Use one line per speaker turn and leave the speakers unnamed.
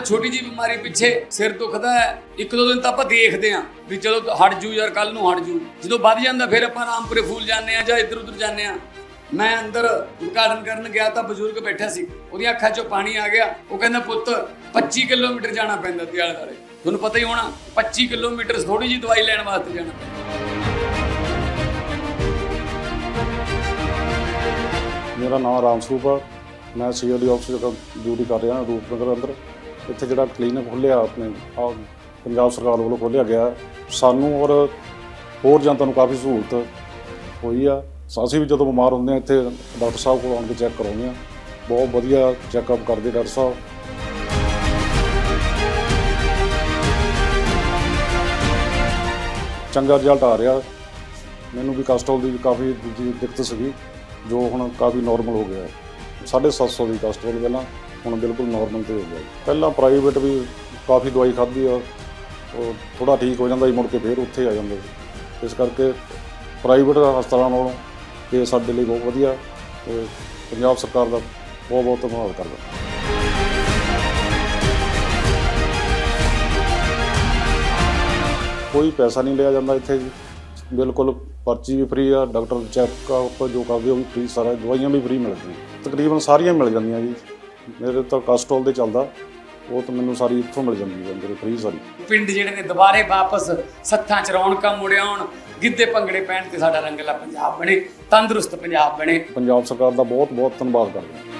ਛੋਟੀ ਜੀ ਬਿਮਾਰੀ ਪਿੱਛੇ ਸਿਰ ਦੁਖਦਾ ਹੈ। ਇੱਕ ਦੋ ਦਿਨ ਤਾਂ ਆਪਾਂ ਦੇਖਦੇ ਆਂ ਵੀ ਚਲੋ ਹਟ ਜੂ ਯਾਰ ਕੱਲ ਨੂੰ ਹਟ ਜੂ। ਜਦੋਂ ਵੱਧ ਜਾਂਦਾ ਫਿਰ ਆਪਾਂ ਰਾਮਪੁਰੇ ਫੂਲ ਜਾਂਦੇ ਆ ਜਾਂ ਇੱਧਰ ਉੱਧਰ ਜਾਂਦੇ ਆ ਮੈਂ ਅੰਦਰ ਉਦਘਾਟਨ ਕਰਨ ਗਿਆ ਤਾਂ ਬਜ਼ੁਰਗ ਬੈਠਾ ਸੀ। ਉਹਦੀਆਂ ਅੱਖਾਂ 'ਚੋਂ ਪਾਣੀ ਆ ਗਿਆ। ਉਹ ਕਹਿੰਦਾ, ਪੁੱਤ 25 ਕਿਲੋਮੀਟਰ ਜਾਣਾ ਪੈਂਦਾ ਤੇ ਆਲੇ ਤੁਹਾਨੂੰ ਪਤਾ ਹੀ ਹੋਣਾ 25 ਕਿਲੋਮੀਟਰ ਥੋੜੀ ਜੀ ਦਵਾਈ ਲੈਣ ਵਾਸਤੇ ਜਾਣਾ ਪੈਂਦਾ।
ਮੇਰਾ ਨਾਮ ਰਾਮ ਸਰੂਪ ਆ। ਮੈਂ ਸੀਓਡੀ ਆਫਿਸ ਦਾ ਡਿਊਟੀ ਕਰ ਰਿਹਾ, ਰੂਪਨਗਰ ਅੰਦਰ। ਇੱਥੇ ਜਿਹੜਾ ਕਲੀਨਿਕ ਖੋਲ੍ਹਿਆ, ਆਪਣੇ ਆਹ ਪੰਜਾਬ ਸਰਕਾਰ ਵੱਲੋਂ ਖੋਲ੍ਹਿਆ ਗਿਆ। ਸਾਨੂੰ ਔਰ ਹੋਰ ਜਨਤਾ ਨੂੰ ਕਾਫੀ ਸਹੂਲਤ ਹੋਈ ਆ। ਅਸੀਂ ਵੀ ਜਦੋਂ ਬਿਮਾਰ ਹੁੰਦੇ ਆ, ਇੱਥੇ ਡਾਕਟਰ ਸਾਹਿਬ ਕੋਲ ਆਉਣ ਕੇ ਚੈੱਕ ਕਰਾਉਂਦੇ ਆ। ਬਹੁਤ ਵਧੀਆ ਚੈੱਕਅਪ ਕਰਦੇ ਡਾਕਟਰ ਸਾਹਿਬ। ਚੰਗਾ ਰਿਜ਼ਲਟ ਆ ਰਿਹਾ। ਮੈਨੂੰ ਵੀ ਕਸਟੋਲ ਦੀ ਕਾਫੀ ਦੂਜੀ ਦਿੱਕਤ ਸੀਗੀ, ਜੋ ਹੁਣ ਕਾਫੀ ਨਾਰਮਲ ਹੋ ਗਿਆ। ਹੈ 750 ਦੀ ਕਸਟੋਲ ਪਹਿਲਾਂ। ਹੁਣ ਬਿਲਕੁਲ ਨਾਰਮਲ ਤੇ ਹੋ ਗਿਆ ਜੀ। ਪਹਿਲਾਂ ਪ੍ਰਾਈਵੇਟ ਵੀ ਕਾਫੀ ਦਵਾਈ ਖਾਧੀ ਆ, ਉਹ ਥੋੜਾ ਠੀਕ ਹੋ ਜਾਂਦਾ ਸੀ, ਮੁੜ ਕੇ ਫੇਰ ਉੱਥੇ ਆ ਜਾਂਦਾ ਸੀ। ਇਸ ਕਰਕੇ ਪ੍ਰਾਈਵੇਟ ਹਸਪਤਾਲਾਂ ਨਾਲੋਂ ਇਹ ਸਾਡੇ ਲਈ ਬਹੁਤ ਵਧੀਆ ਤੇ ਪੰਜਾਬ ਸਰਕਾਰ ਦਾ ਬਹੁਤ ਬਹੁਤ ਧੰਨਵਾਦ ਕਰਦਾ। ਕੋਈ ਪੈਸਾ ਨਹੀਂ ਲਿਆ ਜਾਂਦਾ ਇੱਥੇ ਜੀ। ਬਿਲਕੁਲ ਪਰਚੀ ਵੀ ਫ੍ਰੀ ਆ ਡਾਕਟਰ ਚੈੱਕਅਪ ਜੋ ਕਰਦੇ ਉਹ ਵੀ ਫ੍ਰੀ ਸਾਰਾ ਦਵਾਈਆਂ ਵੀ ਫ੍ਰੀ ਮਿਲਦੀਆਂ। ਤਕਰੀਬਨ ਸਾਰੀਆਂ ਮਿਲ ਜਾਂਦੀਆਂ ਜੀ। ਮੇਰੇ ਤਾਂ ਕਸਟਰੋਲ ਤੇ ਚੱਲਦਾ। ਉਹ ਤਾਂ ਮੈਨੂੰ ਸਾਰੀ ਇੱਥੋਂ ਮਿਲ ਜਾਂਦੀ ਹੈ ਮੇਰੇ ਫ੍ਰੀ ਸਾਰੀ।
ਪਿੰਡ ਜਿਹੜੇ ਨੇ ਦੁਬਾਰੇ ਵਾਪਸ ਸੱਥਾਂ ਚ ਰੌਣਕਾਂ ਮੁੜ ਆਉਣ ਗਿੱਧੇ ਭੰਗੜੇ ਪੈਣ ਤੇ ਸਾਡਾ ਰੰਗਲਾ ਪੰਜਾਬ ਬਣੇ ਤੰਦਰੁਸਤ ਪੰਜਾਬ ਬਣੇ।
ਪੰਜਾਬ ਸਰਕਾਰ ਦਾ ਬਹੁਤ ਬਹੁਤ ਧੰਨਵਾਦ ਕਰਦੇ।